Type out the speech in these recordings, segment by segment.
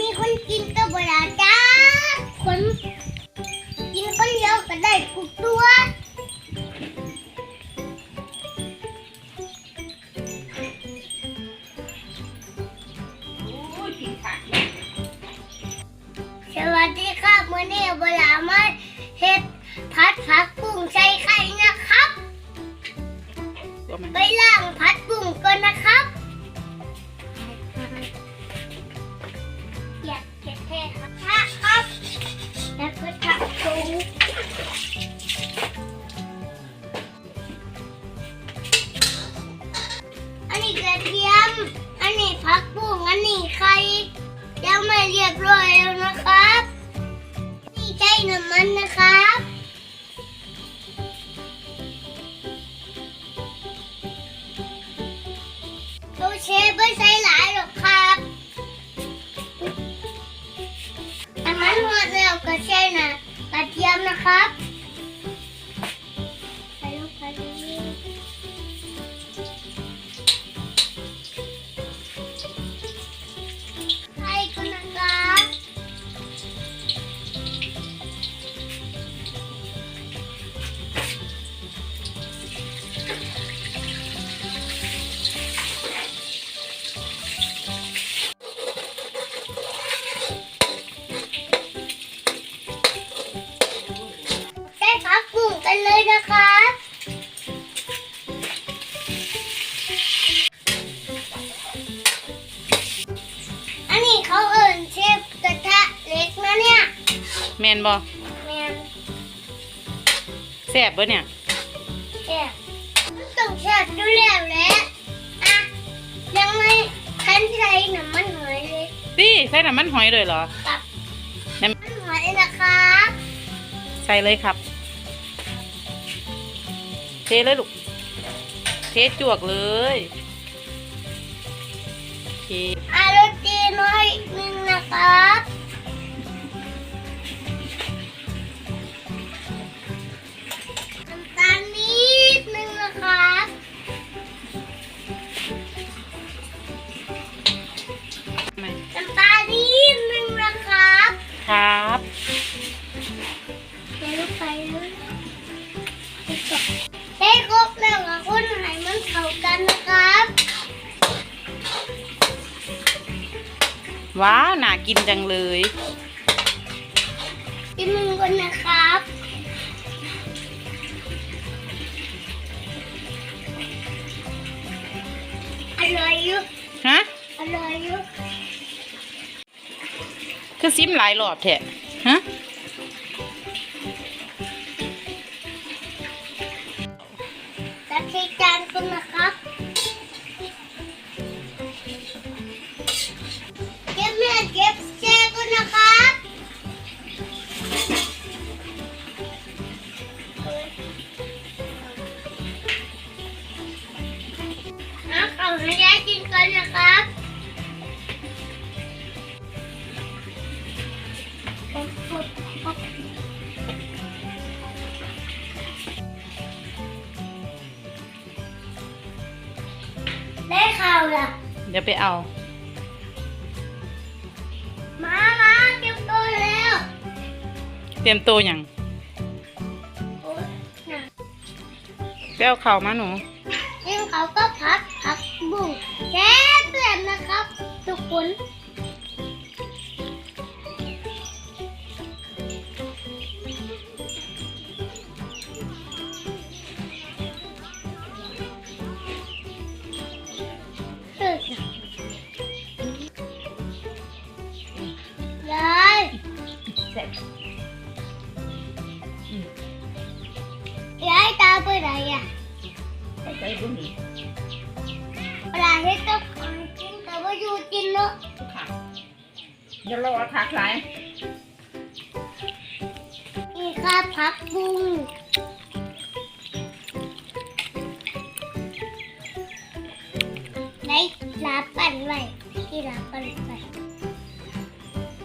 มีคนกินก็บ่ได้จ้าคนกินคนเดียวก็ได้ทุกตัวโอ้ยกินผักสวัสดีครับมื่อนี้เวลามาเฮ็ดผัดผักบุ้งใส่ นี่ใช้น้ำมันนะครับ ตัวเชฟไม่ใส่หลายหรอกครับน้ำมันหมดแล้วก็ใช่นะกระเทียมนะครับ เลยนะคะอันนี้เขาเอิ่นเชฟกระทะเล็กนะเนี่ยแมนบ่แมนแซ่บบ่เนี่ยแช่มันต้องแช่ดูแล้วแหละอะยังไม่ทันใส่น้ำมันหอยเลยพี่ใส่น้ำมันหอยเลยเหรอกับน้ำน้ำมันหอยนะคะ ใส่เลยครับ เทเลยลูก เทจวกเลยเทอารสดีน้อยหนึงนะครับน้ำตาลนิดนึงนะครับ ว้าวน่ากินจังเลยกินมึงก่อนนะครับ อร่อยอยู่ฮะอร่อยอยู่คือซิมหลายรอบแท้ ละเดี๋ยวไปเอา มามาเก็บตัวแล้วเตรียมตัวอย่างโอ๊ยน่ะไปเอาข่าวมาหนูยิงเขาก็พักพักบุ้งแช่เตือนนะครับ ทุกคน ใส่บุ้งนี่เวลาเฮ็ดต้องขอกินแต่ว่าอยู่กินเนาะค่ะเดี๋ยวรอทักหลายนี่ค่ะผักบุ้งในลาปั่นไว้ที่ลาปั่นไว้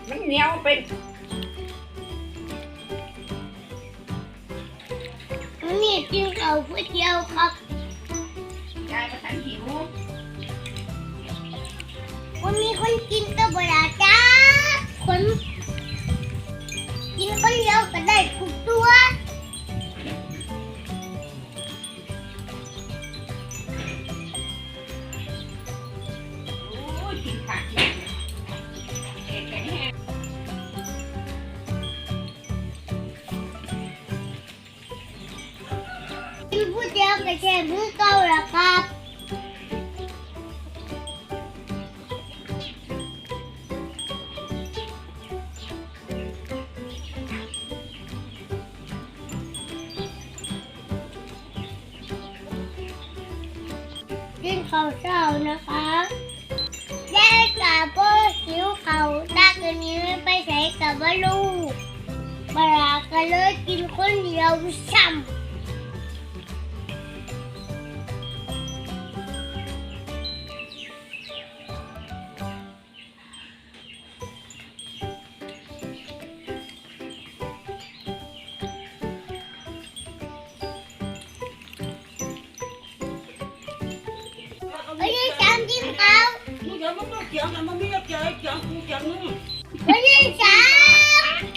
มันเหนียวเป็นวันนี้กินข้าวก๋วยเตี๋ยวครับ มันมันมีคนกินก็บ่ได้จ้าคนกินก็เลี้ยวก็ได้ทุกตัว แช่มือเก่าละครับกินข้าวเช้านะครับแย่กับพ่อหิวเขาวตาคืนนี้ไม่ไปใส่กับว่าลูกบาราก็เลยกินคนเดียวซ้ำ มึงอย่ามาเถียงกันมึงไม่ได้เถียงเถียงกูเถียงมึงไม่ได้จ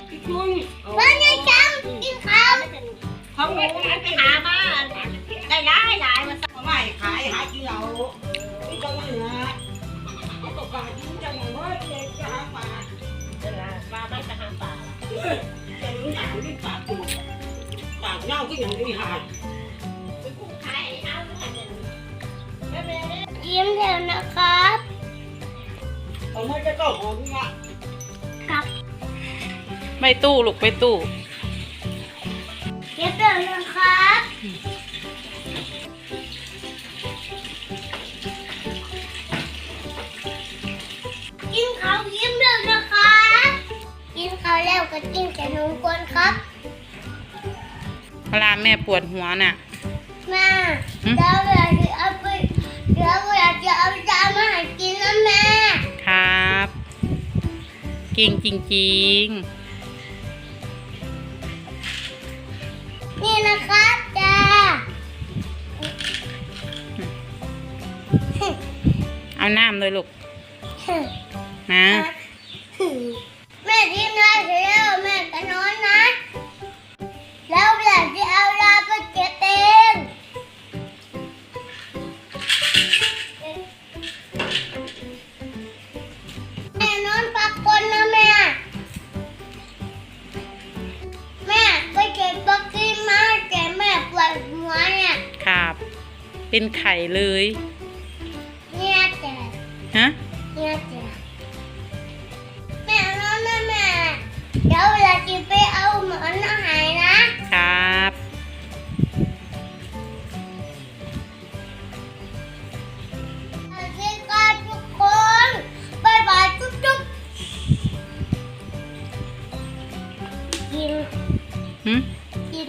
พี่จุนำไม่ได้จำกินเขาเขาหมูไปหามาได้ได้ได้มาสั่งไม่ขายหากินเราไม่ต้องเหนือเขาตกปลาจิ้งจังเฮ้ยเด็กจะหาปลาปลาไม่จะหาปลาแต่มึงอยากกินปลาปูปลาเน่าก็ยังไม่หายยิ้มเร็วนะ ครับไม่ตู้ลูกไปตู้เย็บเร็วนะครับกินเขาวยิ้มเร็วนะครับกินเขาวแล้วก็กินแต่นมกวนครับเวลาแม่ปวดหัวน่ะแม่หืมเดี๋ยวเวลาจะเอาไปเดี๋ยวเวลาจะเอาจานมาให้กินนะแม่ครับ เก่งจริงนี่นะครับจ้าๆเอาน้ำเลยลูกนะ เป็นไข่เลยเนี่ยแต่ฮะเนี่ยแต่แม่นอนนะแม่เดี๋ยวเวลาจะไปเอาหมอนมาใหายนะครับสวัสดีค่ะทุกคนบายบายจุ๊บจุ๊บกินหึกิน